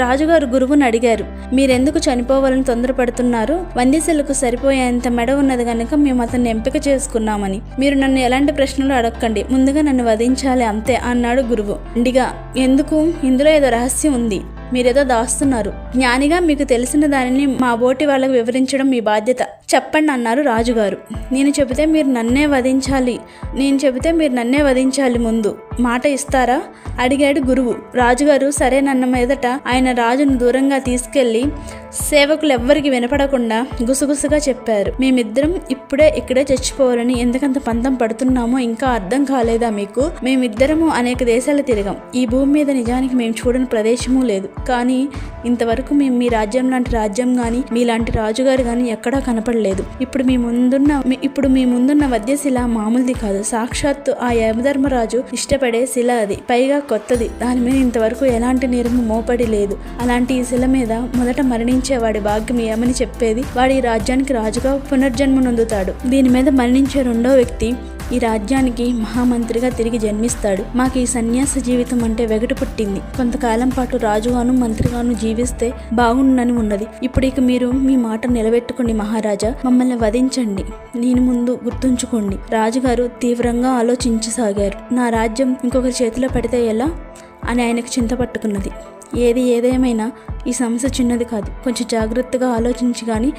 రాజుగారు గురువుని అడిగారు మీరెందుకు చనిపోవాలని తొందరపడుతున్నారు? వందేశలకు సరిపోయేంత మెడ ఉన్నది కనుక మేము అతన్ని ఎంపిక చేసుకున్నామని. మీరు నన్ను ఎలాంటి ప్రశ్నలు అడగండి ముందుగా నన్ను వధించాలి అంతే అన్నాడు గురువు. ఇండిగా ఎందుకు? ఇందులో ఏదో రహస్యం ఉంది. మీరేదో దాస్తున్నారు. జ్ఞానిగా మీకు తెలిసిన దానిని మా బోటి వాళ్ళకు వివరించడం మీ బాధ్యత. చెప్పండి అన్నారు రాజుగారు. నేను చెబితే మీరు నన్నే వధించాలి. నేను చెబితే మీరు నన్నే వధించాలి ముందు. మాట ఇస్తారా? అడిగాడు గురువు. రాజుగారు సరేనన్న మీదట ఆయన రాజును దూరంగా తీసుకెళ్ళి సేవకులు ఎవ్వరికి వినపడకుండా గుసగుసగా చెప్పారు. మేమిద్దరం ఇప్పుడే ఇక్కడే చచ్చిపోవాలని ఎందుకంత పంతం పడుతున్నామో ఇంకా అర్థం కాలేదా మీకు? మేమిద్దరము అనేక దేశాలు తిరిగాం. ఈ భూమి మీద నిజానికి మేము చూడని ప్రదేశము లేదు. కానీ ఇంతవరకు మేము మీ రాజ్యం లాంటి రాజ్యం కానీ మీలాంటి రాజుగారు కానీ ఎక్కడా కనపడలేదు. ఇప్పుడు మీ ముందున్న మీ- ఇప్పుడు మీ ముందున్న వద్యశిల మామూలుది కాదు. సాక్షాత్తు ఆ యమధర్మరాజు ఇష్టపడి శిల అది. పైగా కొత్తది. దాని మీద ఇంతవరకు ఎలాంటి నేరము మోపడి లేదు. అలాంటి ఈ శిల మీద మొదట మరణించే వాడి భాగ్యం ఏమని చెప్పేది. వాడి ఈ రాజ్యానికి రాజుగా పునర్జన్మ నొందుతాడు దీని మీద మరణించే రెండో వ్యక్తి ఈ రాజ్యానికి మహామంత్రిగా తిరిగి జన్మిస్తాడు. మాకు ఈ సన్యాస జీవితం అంటే వెగటు పుట్టింది. కొంతకాలం పాటు రాజుగాను మంత్రిగాను జీవిస్తే బాగుండని ఉన్నది. ఇప్పుడు ఇక మీరు మీ మాట నిలబెట్టుకోండి మహారాజా. మమ్మల్ని వధించండి. నేను ముందు గుర్తుంచుకోండి. రాజుగారు తీవ్రంగా ఆలోచించసాగారు. నా రాజ్యం ఇంకొకరి చేతిలో పడితే ఎలా? అని ఆయనకు చింత పట్టుకున్నది. ఏది ఏదేమైనా ఈ సమస్య చిన్నది కాదు. కొంచెం జాగ్రత్తగా ఆలోచించి కానీ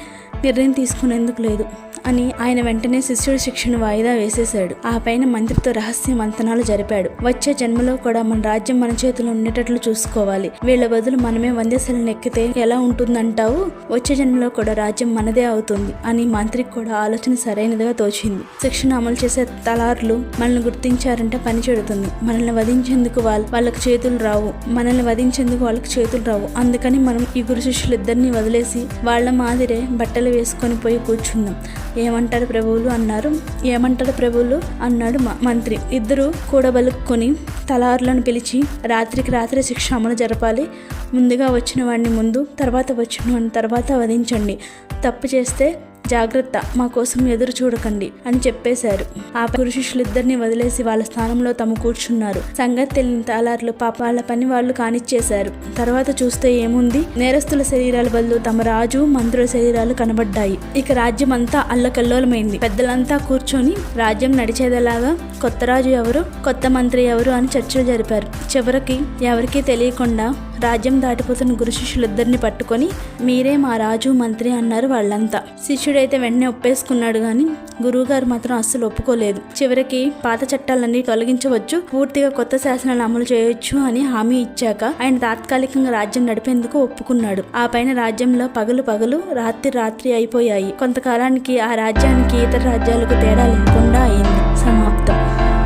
నిర్ణయం తీసుకునేందుకు లేదు అని ఆయన వెంటనే శిష్యుడి శిక్షణ వాయిదా వేసేశాడు. ఆ పైన మంత్రితో రహస్య మంతనాలు జరిపాడు. వచ్చే జన్మలో కూడా మన రాజ్యం మన చేతిలో ఉండేటట్లు చూసుకోవాలి. వీళ్ళ బదులు మనమే వందేశాలను ఎక్కితే ఎలా ఉంటుందంటావు? వచ్చే జన్మలో కూడా రాజ్యం మనదే అవుతుంది అని మంత్రికి కూడా ఆలోచన సరైనదిగా తోచింది. శిక్షణ అమలు చేసే తలార్లు మనల్ని గుర్తించారంటే పని చెడుతుంది. మనల్ని వధించేందుకు వాళ్ళ వాళ్ళకి చేతులు రావు. మనల్ని వధించేందుకు వాళ్ళకి చేతులు రావు. అందుకని మనం ఈ గురు శిష్యులిద్దరిని వదిలేసి వాళ్ళ మాదిరే బట్టలు వేసుకొని పోయి కూర్చుందాం. ఏమంటారు ప్రభువులు? అన్నారు. ఏమంటారు ప్రభువులు? అన్నాడు మ- మంత్రి. ఇద్దరు కూడబలుక్కొని తలారులను పిలిచి రాత్రికి రాత్రి శిక్ష అమలు జరపాలి. ముందుగా వచ్చిన వాడిని ముందు తర్వాత వచ్చిన వాడిని తర్వాత వధించండి. తప్పు చేస్తే జాగ్రత్త మా కోసం ఎదురు చూడకండి అని చెప్పేశారు. ఆ గురు శిష్యులిద్దరిని వదిలేసి వాళ్ళ స్థానంలో తాము కూర్చున్నారు. సంగతి తెలియని తాలార్లు పాప వాళ్ళ పని వాళ్ళు కానిచ్చేశారు. తర్వాత చూస్తే ఏముంది? నేరస్తుల శరీరాల బదులు తమ రాజు మంత్రుల శరీరాలు కనబడ్డాయి. ఇక రాజ్యం అంతా అల్లకల్లోలమైంది. పెద్దలంతా కూర్చొని రాజ్యం నడిచేదలాగా? కొత్త రాజు ఎవరు? కొత్త మంత్రి ఎవరు? అని చర్చలు జరిపారు. చివరికి ఎవరికీ తెలియకుండా రాజ్యం దాటిపోతున్న గురు శిష్యులిద్దరిని పట్టుకొని మీరే మా రాజు మంత్రి అన్నారు వాళ్ళంతా. శిష్యుడైతే వెంటనే ఒప్పేసుకున్నాడు కానీ గురువుగారు మాత్రం అస్సలు ఒప్పుకోలేదు. చివరికి పాత చట్టాలన్నీ తొలగించవచ్చు పూర్తిగా కొత్త శాసనాలు అమలు చేయొచ్చు అని హామీ ఇచ్చాక ఆయన తాత్కాలికంగా రాజ్యం నడిపేందుకు ఒప్పుకున్నాడు. ఆ పైన రాజ్యంలో పగలు పగలు రాత్రి రాత్రి అయిపోయాయి. కొంతకాలానికి ఆ రాజ్యానికి ఇతర రాజ్యాలకు తేడా లేకుండా అయింది.